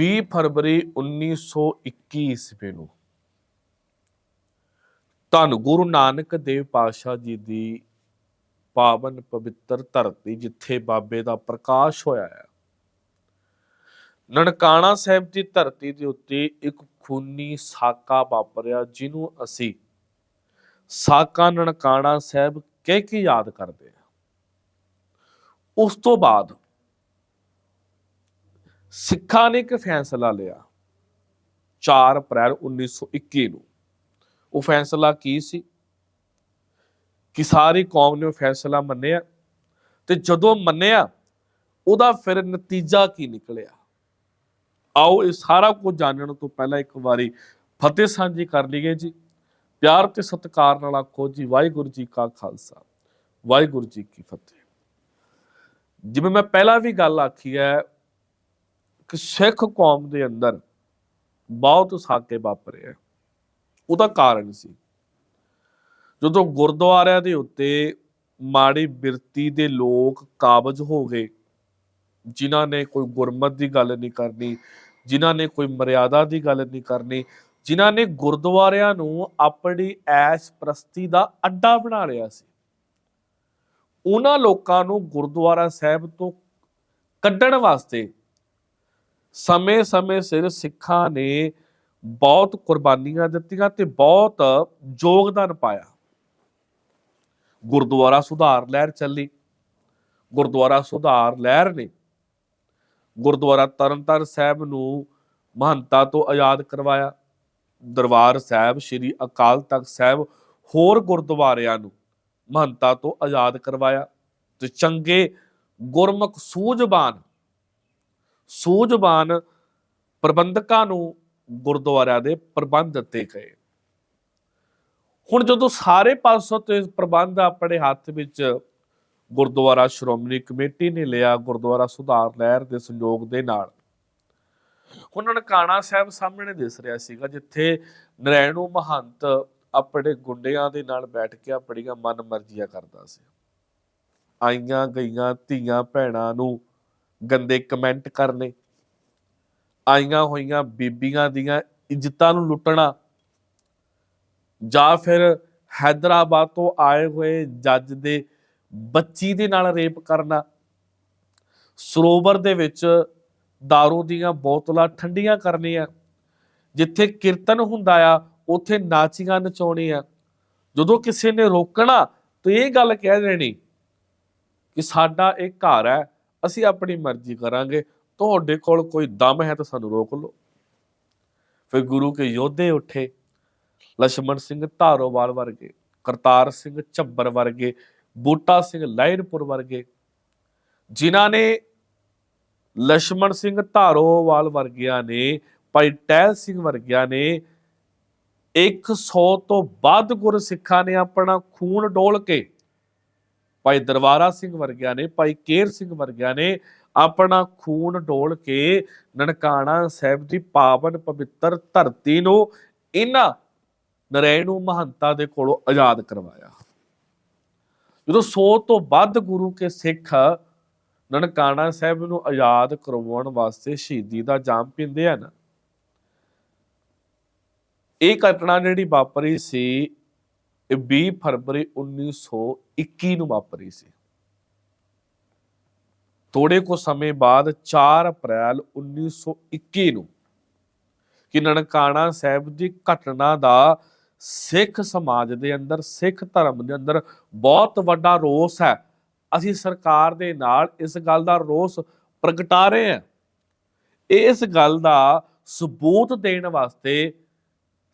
20 ਫਰਵਰੀ 1921 ਈਸਵੀ ਨੂੰ ਧੰਨ ਗੁਰੂ ਨਾਨਕ ਦੇਵ ਪਾਤਸ਼ਾਹ ਜੀ ਦੀ ਪਾਵਨ ਪਵਿੱਤਰ ਧਰਤੀ ਜਿੱਥੇ ਬਾਬੇ ਦਾ ਪ੍ਰਕਾਸ਼ ਹੋਇਆ ਹੈ ਨਨਕਾਣਾ ਸਾਹਿਬ ਦੀ ਧਰਤੀ ਦੇ ਉੱਤੇ ਇੱਕ ਖੂਨੀ ਸਾਕਾ ਵਾਪਰਿਆ, ਜਿਹਨੂੰ ਅਸੀਂ ਸਾਕਾ ਨਨਕਾਣਾ ਸਾਹਿਬ ਕਹਿ ਕੇ ਯਾਦ ਕਰਦੇ ਹਾਂ ਉਸ ਤੋਂ ਬਾਅਦ ਸਿੱਖਾਂ ਨੇ ਇੱਕ ਫੈਸਲਾ ਲਿਆ 4 ਅਪ੍ਰੈਲ 1921 ਨੂੰ। ਉਹ ਫੈਸਲਾ ਕੀ ਸੀ? ਕਿ ਸਾਰੀ ਕੌਮ ਨੇ ਉਹ ਫੈਸਲਾ ਮੰਨਿਆ ਤੇ ਜਦੋਂ ਮੰਨਿਆ, ਉਹਦਾ ਫਿਰ ਨਤੀਜਾ ਕੀ ਨਿਕਲਿਆ? ਆਓ ਇਹ ਸਾਰਾ ਕੁਝ ਜਾਣਨ ਤੋਂ ਪਹਿਲਾਂ ਇੱਕ ਵਾਰੀ ਫਤਿਹ ਸਾਂਝੀ ਕਰ ਲਈਏ ਜੀ। ਪਿਆਰ ਤੇ ਸਤਿਕਾਰ ਨਾਲ ਆਖੋ ਜੀ, ਵਾਹਿਗੁਰੂ ਜੀ ਕਾ ਖਾਲਸਾ, ਵਾਹਿਗੁਰੂ ਜੀ ਕੀ ਫਤਿਹ। ਜਿਵੇਂ ਮੈਂ ਪਹਿਲਾਂ ਵੀ ਗੱਲ ਆਖੀ ਹੈ ਕਿ ਸਿੱਖ ਕੌਮ ਦੇ ਅੰਦਰ ਬਹੁਤ ਸਾਕੇ ਵਾਪਰੇ ਹੈ ਉਹਦਾ ਕਾਰਨ ਸੀ। ਜਦੋਂ ਗੁਰਦੁਆਰਿਆਂ ਦੇ ਉੱਤੇ ਮਾੜੀ ਬਿਰਤੀ ਦੇ ਲੋਕ ਕਾਬਜ ਹੋ ਗਏ, ਜਿਨ੍ਹਾਂ ਨੇ ਕੋਈ ਗੁਰਮਤ ਦੀ ਗੱਲ ਨਹੀਂ ਕਰਨੀ, ਜਿਨ੍ਹਾਂ ਨੇ ਕੋਈ ਮਰਿਆਦਾ ਦੀ ਗੱਲ ਨਹੀਂ ਕਰਨੀ, ਜਿਨ੍ਹਾਂ ਨੇ ਗੁਰਦੁਆਰਿਆਂ ਨੂੰ ਆਪਣੀ ਐਸ਼ ਪ੍ਰਸਤੀ ਦਾ ਅੱਡਾ ਬਣਾ ਲਿਆ ਸੀ, ਉਹਨਾਂ ਲੋਕਾਂ ਨੂੰ ਗੁਰਦੁਆਰਾ ਸਾਹਿਬ ਤੋਂ ਕੱਢਣ ਵਾਸਤੇ ਸਮੇਂ-ਸਮੇਂ ਸਿਰ ਸਿੱਖਾਂ ਨੇ ਬਹੁਤ ਕੁਰਬਾਨੀਆਂ ਦਿੱਤੀਆਂ ਤੇ ਬਹੁਤ ਯੋਗਦਾਨ ਪਾਇਆ। ਗੁਰਦੁਆਰਾ ਸੁਧਾਰ ਲਹਿਰ ਚੱਲੀ। ਗੁਰਦੁਆਰਾ ਸੁਧਾਰ ਲਹਿਰ ਨੇ ਗੁਰਦੁਆਰਾ ਤਰਨਤਾਰਨ ਸਾਹਿਬ ਨੂੰ ਮਹੰਤਾ ਤੋਂ ਆਜ਼ਾਦ ਕਰਵਾਇਆ। ਦਰਬਾਰ ਸਾਹਿਬ, ਸ੍ਰੀ ਅਕਾਲ ਤਖਤ ਸਾਹਿਬ, ਹੋਰ ਗੁਰਦੁਆਰਿਆਂ ਨੂੰ ਮਹੰਤਾ ਤੋਂ ਆਜ਼ਾਦ ਕਰਵਾਇਆ ਤੇ ਚੰਗੇ ਗੁਰਮੁਖ ਸੂਝਬਾਨ ਸੂਝਵਾਨ ਪ੍ਰਬੰਧਕਾਂ ਨੂੰ ਗੁਰਦੁਆਰਿਆਂ ਦੇ ਪ੍ਰਬੰਧ ਦਿੱਤੇ ਗਏ। ਹੁਣ ਜਦੋਂ ਸਾਰੇ ਪਾਸੋਂ ਤੇ ਪ੍ਰਬੰਧ ਆਪਣੇ ਹੱਥ ਵਿੱਚ ਗੁਰਦੁਆਰਾ ਸ਼੍ਰੋਮਣੀ ਕਮੇਟੀ ਨੇ ਲਿਆ, ਗੁਰਦੁਆਰਾ ਸੁਧਾਰ ਲਹਿਰ ਦੇ ਸੰਯੋਗ ਦੇ ਨਾਲ, ਹੁਣ ਨਨਕਾਣਾ ਸਾਹਿਬ ਸਾਹਮਣੇ ਦਿਸ ਰਿਹਾ ਸੀਗਾ, ਜਿੱਥੇ ਨਰੈਣੂ ਮਹੰਤ ਆਪਣੇ ਗੁੰਡਿਆਂ ਦੇ ਨਾਲ ਬੈਠ ਕੇ ਆਪਣੀਆਂ ਮਨ ਮਰਜ਼ੀਆਂ ਕਰਦਾ ਸੀ। ਆਈਆਂ, ਗਈਆਂ ਧੀਆਂ, ਭੈਣਾਂ ਨੂੰ ਗੰਦੇ ਕਮੈਂਟ ਕਰਨੇ, ਆਈਆਂ ਹੋਈਆਂ ਬੀਬੀਆਂ ਦੀਆਂ ਇੱਜ਼ਤਾਂ ਨੂੰ ਲੁੱਟਣਾ, ਜਾਂ ਫਿਰ ਹైదరాబాద్ ਤੋਂ ਆਏ ਹੋਏ ਜੱਜ ਦੇ ਬੱਚੀ ਦੇ ਨਾਲ ਰੇਪ ਕਰਨਾ, ਸਰੋਵਰ ਦੇ ਵਿੱਚ दारू ਦੀਆਂ ਬੋਤਲਾਂ ਠੰਡੀਆਂ ਕਰਨੀਆਂ, ਜਿੱਥੇ ਕੀਰਤਨ ਹੁੰਦਾ ਆ, ਉਥੇ ਨਾਚੀਆਂ ਨਚਾਉਣੀ ਆ ਜਦੋਂ ਕਿਸੇ ਨੇ ਰੋਕਣਾ ਤਾਂ ਇਹ ਗੱਲ ਕਹਿ ਦੇਣੀ ਕਿ ਸਾਡਾ ਇਹ ਘਰ ਹੈ ਅਸੀਂ ਆਪਣੀ ਮਰਜ਼ੀ ਕਰਾਂਗੇ, ਤੁਹਾਡੇ ਕੋਲ ਕੋਈ ਦਮ ਹੈ ਤਾਂ ਸਾਨੂੰ ਰੋਕ ਲਓ। ਫਿਰ ਗੁਰੂ ਕੇ ਯੋਧੇ ਉੱਠੇ, ਲਛਮਣ ਸਿੰਘ ਧਾਰੋਵਾਲ ਵਰਗੇ, ਕਰਤਾਰ ਸਿੰਘ ਝੱਬਰ ਵਰਗੇ, ਬੂਟਾ ਸਿੰਘ ਲਾਇਰਪੁਰ ਵਰਗੇ, ਜਿਨ੍ਹਾਂ ਨੇ ਲਛਮਣ ਸਿੰਘ ਧਾਰੋਵਾਲ ਵਰਗਿਆਂ ਨੇ, ਭਾਈ ਟਹਿਲ ਸਿੰਘ ਵਰਗਿਆਂ ਨੇ 100 ਤੋਂ ਵੱਧ ਗੁਰਸਿੱਖਾਂ ਨੇ ਆਪਣਾ ਖੂਨ ਡੋਲ ਕੇ ਭਾਈ ਦਰਬਾਰਾ ਸਿੰਘ ਵਰਗਿਆਂ ਨੇ, ਭਾਈ ਕੇਰ ਸਿੰਘ ਵਰਗਿਆਂ ਨੇ ਆਪਣਾ ਖੂਨ ਡੋਲ ਕੇ ਨਨਕਾਣਾ ਸਾਹਿਬ ਦੀ ਪਾਵਨ ਪਵਿੱਤਰ ਧਰਤੀ ਨੂੰ ਇਹਨਾਂ ਨਰੈਣੂ ਮਹੰਤਾ ਦੇ ਕੋਲੋਂ ਆਜ਼ਾਦ ਕਰਵਾਇਆ। ਜਦੋਂ 100 ਤੋਂ ਵੱਧ ਗੁਰੂ ਕੇ ਸਿੱਖ ਨਨਕਾਣਾ ਸਾਹਿਬ ਨੂੰ ਆਜ਼ਾਦ ਕਰਵਾਉਣ ਵਾਸਤੇ ਸ਼ਹੀਦੀ ਦਾ ਜਾਮ ਪੀਂਦੇ ਹਨ, ਇਹ ਘਟਨਾ ਜਿਹੜੀ ਵਾਪਰੀ ਸੀ ਇਹ 20 ਫਰਵਰੀ 1921 ਨੂੰ ਵਾਪਰੀ ਸੀ। ਥੋੜੇ ਕੋ ਸਮੇਂ ਬਾਅਦ 4 ਅਪ੍ਰੈਲ 1921 ਨੂੰ ਕਿ ਨਨਕਾਣਾ ਸਾਹਿਬ ਦੀ ਘਟਨਾ ਦਾ ਸਿੱਖ ਸਮਾਜ ਦੇ ਅੰਦਰ, ਸਿੱਖ ਧਰਮ ਦੇ ਅੰਦਰ ਬਹੁਤ ਵੱਡਾ ਰੋਸ ਹੈ। ਅਸੀਂ ਸਰਕਾਰ ਦੇ ਨਾਲ ਇਸ ਗੱਲ ਦਾ ਰੋਸ ਪ੍ਰਗਟਾ ਰਹੇ ਹਾਂ। ਇਸ ਗੱਲ ਦਾ ਸਬੂਤ ਦੇਣ ਵਾਸਤੇ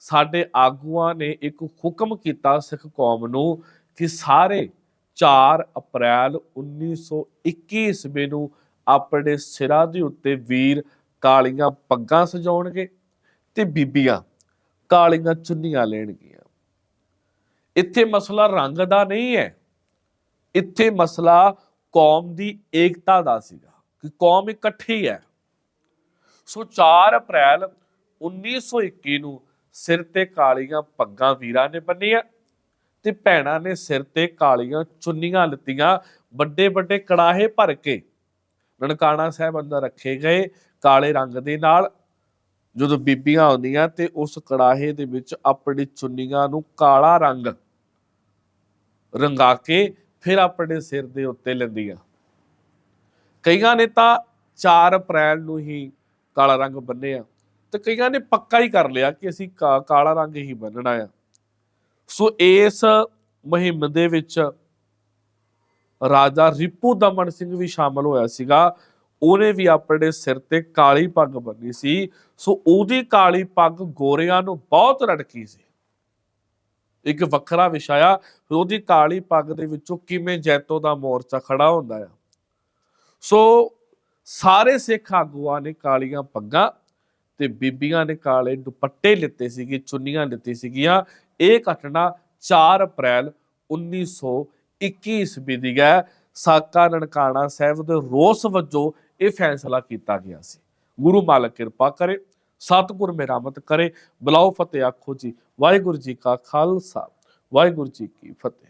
ਸਾਡੇ ਆਗੂਆਂ ਨੇ ਇੱਕ ਹੁਕਮ ਕੀਤਾ ਸਿੱਖ ਕੌਮ ਨੂੰ ਕਿ ਸਾਰੇ 4 ਅਪ੍ਰੈਲ 1921 ਈਸਵੀ ਨੂੰ ਆਪਣੇ ਸਿਰਾਂ ਦੇ ਉੱਤੇ ਵੀਰ ਕਾਲੀਆਂ ਪੱਗਾਂ ਸਜਾਉਣਗੇ ਤੇ ਬੀਬੀਆਂ ਕਾਲੀਆਂ ਚੁੰਨੀਆਂ ਲੈਣਗੀਆਂ। ਇੱਥੇ ਮਸਲਾ ਰੰਗ ਦਾ ਨਹੀਂ ਹੈ। ਇੱਥੇ ਮਸਲਾ ਕੌਮ ਦੀ ਏਕਤਾ ਦਾ ਸੀਗਾ ਕਿ ਕੌਮ ਇਕੱਠੀ ਹੈ। ਸੋ 4 ਅਪ੍ਰੈਲ 1921 ਨੂੰ ਸਿਰ ਤੇ ਕਾਲੀਆਂ ਪੱਗਾਂ ਵੀਰਾਂ ਨੇ ਬੰਨੀਆਂ ਤੇ ਭੈਣਾਂ ਨੇ ਸਿਰ ਤੇ ਕਾਲੀਆਂ ਚੁੰਨੀਆਂ ਲਿੱਤੀਆਂ, ਵੱਡੇ ਵੱਡੇ ਕੜਾਹੇ ਭਰ ਕੇ। ਨਨਕਾਣਾ ਸਾਹਿਬ ਅੰਦਰ ਰੱਖੇ ਗਏ ਕਾਲੇ ਰੰਗ ਦੇ ਨਾਲ। ਜਦੋਂ ਬੀਬੀਆਂ ਆਉਂਦੀਆਂ ਤੇ ਉਸ ਕੜਾਹੇ ਦੇ ਵਿੱਚ ਆਪਣੀ ਚੁੰਨੀਆਂ ਨੂੰ ਕਾਲਾ ਰੰਗ ਰੰਗਾ ਕੇ ਫਿਰ ਆਪਣੇ ਸਿਰ ਦੇ ਉੱਤੇ ਲੈਂਦੀਆਂ। ਕਈਆਂ ਨੇ ਤਾਂ 4 ਅਪ੍ਰੈਲ ਨੂੰ ਹੀ ਕਾਲਾ ਰੰਗ ਬੰਨਿਆ ਤੇ ਕਈਆਂ ਨੇ ਪੱਕਾ ਹੀ ਕਰ ਲਿਆ ਕਿ ਅਸੀਂ ਕਾ- ਕਾਲਾ ਰੰਗ ਹੀ ਬੰਨਣਾ ਆ। ਸੋ ਇਸ ਮੁਹਿੰਮ ਦੇ ਵਿੱਚ ਰਾਜਾ ਰਿਪੂ ਦਮਨ ਸਿੰਘ ਵੀ ਸ਼ਾਮਲ ਹੋਇਆ ਸੀਗਾ। ਉਹਨੇ ਵੀ ਆਪਣੇ ਸਿਰ ਤੇ ਕਾਲੀ ਪੱਗ ਬੰਨੀ ਸੀ। ਸੋ ਉਹਦੀ ਕਾਲੀ ਪੱਗ ਗੋਰਿਆਂ ਨੂੰ ਬਹੁਤ ਰੜਕੀ ਸੀ। ਇੱਕ ਵੱਖਰਾ ਵਿਸ਼ਾ ਆ। ਫਿਰ ਉਹਦੀ ਕਾਲੀ ਪੱਗ ਦੇ ਵਿੱਚੋਂ ਕਿਵੇਂ ਜੈਤੋ ਦਾ ਮੋਰਚਾ ਖੜਾ ਹੁੰਦਾ ਆ। ਸੋ ਸਾਰੇ ਸਿੱਖ ਆਗੂਆਂ ਨੇ ਕਾਲੀਆਂ ਪੱਗਾਂ ਤੇ ਬੀਬੀਆਂ ਨੇ ਕਾਲੇ ਦੁਪੱਟੇ ਲਿੱਤੇ ਸੀਗੇ, ਚੁੰਨੀਆਂ ਲਿੱਤੀ ਸੀਗੀਆਂ। ਇਹ ਘਟਨਾ 4 ਅਪ੍ਰੈਲ 1921 ਈਸਵੀ ਦੀ ਹੈ। ਸਾਕਾ ਨਨਕਾਣਾ ਸਾਹਿਬ ਦੇ ਰੋਸ ਵਜੋਂ ਇਹ ਫੈਸਲਾ ਕੀਤਾ ਗਿਆ ਸੀ। ਗੁਰੂ ਮਾਲਕ ਕਿਰਪਾ ਕਰੇ, ਸਤਿਗੁਰ ਮਿਹਰਮਤ ਕਰੇ। ਬਲਾਓ ਫਤਿਹ ਆਖੋ ਜੀ। ਵਾਹਿਗੁਰੂ ਜੀ ਕਾ ਖਾਲਸਾ, ਵਾਹਿਗੁਰੂ ਜੀ ਕੀ ਫਤਿਹ।